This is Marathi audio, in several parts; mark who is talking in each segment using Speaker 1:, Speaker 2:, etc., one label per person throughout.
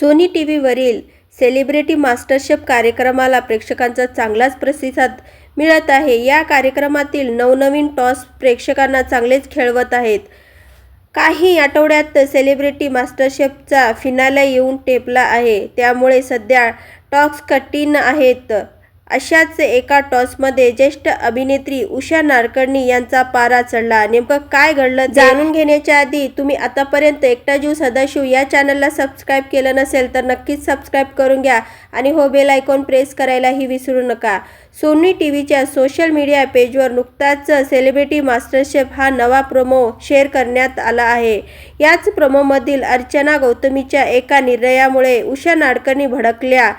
Speaker 1: सोनी टी व्हीवरील सेलिब्रिटी मास्टरशेफ कार्यक्रमाला प्रेक्षकांचा चांगलाच प्रतिसाद मिळत आहे. या कार्यक्रमातील नवनवीन टॉस प्रेक्षकांना चांगलेच खेळवत आहेत. काही आठवड्यात सेलिब्रिटी मास्टरशेफचा फिनाला येऊन टेपला आहे. त्यामुळे सध्या टॉक्स कठीण आहेत. अशाच एका टॉसमध्ये ज्येष्ठ अभिनेत्री उषा नाडकर्णी यांचा पारा चढला. नेमकं काय घडलं जाणून घेण्याच्या आधी तुम्ही आतापर्यंत एकटा जीव सदाशिव या चॅनलला सबस्क्राईब केलं नसेल तर नक्कीच सबस्क्राईब करून घ्या आणि हो बेल आयकॉन प्रेस करायलाही विसरू नका. सोनी टी व्हीच्या सोशल मीडिया पेजवर नुकताच सेलिब्रिटी मास्टरशेफ हा नवा प्रोमो शेअर करण्यात आला आहे. याच प्रोमोमधील अर्चना गौतमीच्या एका निर्णयामुळे उषा नाडकर्णी भडकल्या.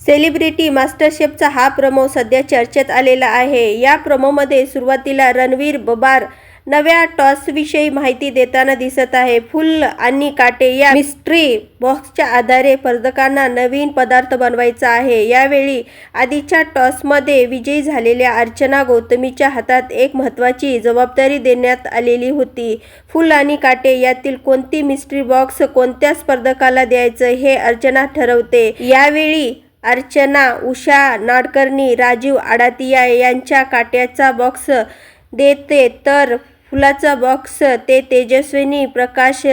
Speaker 1: सेलिब्रिटी मास्टरशेफचा हा प्रमो सध्या चर्चेत आलेला आहे. या प्रमोमध्ये सुरुवातीला रणवीर बबार नव्या टॉसविषयी माहिती देताना दिसत आहे. फुल आणि काटे या मिस्ट्री बॉक्सच्या आधारे स्पर्धकांना नवीन पदार्थ बनवायचा आहे. यावेळी आधीच्या टॉसमध्ये विजयी झालेल्या अर्चना गौतमीच्या हातात एक महत्त्वाची जबाबदारी देण्यात आलेली होती. फुल आणि काटे यातील कोणती मिस्ट्री बॉक्स कोणत्या स्पर्धकाला द्यायचं हे अर्चना ठरवते. यावेळी अर्चना उषा नाडकर्णी राजीव आडातिया यांच्या काट्याचा बॉक्स देते तर फुलाचा बॉक्स ते तेजस्विनी प्रकाश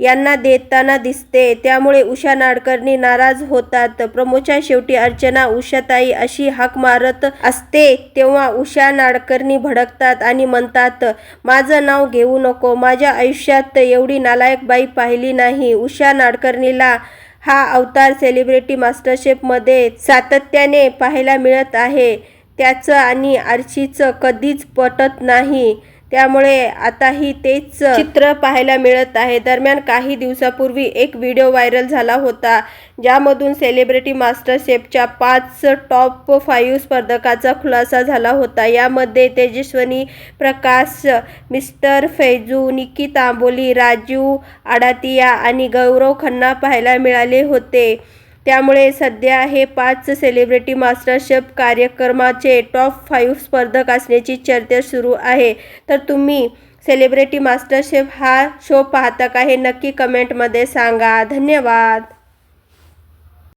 Speaker 1: यांना देताना दिसते. त्यामुळे उषा नाडकर्णी नाराज होतात. प्रमोच्या शेवटी अर्चना उषाताई अशी हाक मारत असते तेव्हा उषा नाडकर्णी भडकतात आणि म्हणतात माझं नाव घेऊ नको. माझ्या आयुष्यात एवढी नालायक बाई पाहिली नाही. उषा नाडकर्णीला हा अवतार सेलिब्रिटी मास्टरशेफमध्ये सातत्याने पाहायला मिळत आहे. त्याचं आणि आरशीचं कधीच पटत नाही. त्यामुळे आताही तेच चित्र पाहायला मिळत आहे. दरम्यान काही दिवसापूर्वी एक व्हिडिओ व्हायरल झाला होता ज्यामधून सेलिब्रिटी मास्टर शेफच्या पाच टॉप फाईव्ह स्पर्धकाचा खुलासा झाला होता. यामध्ये तेजस्वनी प्रकाश मिस्टर फैजू निकी तांबोली राजू आडातिया आणि गौरव खन्ना पाहायला मिळाले होते. त्यामुळे सध्या हे पाच सेलिब्रिटी मास्टरशेफ कार्यक्रमाचे टॉप फाईव्ह स्पर्धक असण्याची चर्चा सुरू आहे. तर तुम्ही सेलिब्रिटी मास्टरशेफ हा शो पाहता का हे नक्की कमेंटमध्ये सांगा. धन्यवाद.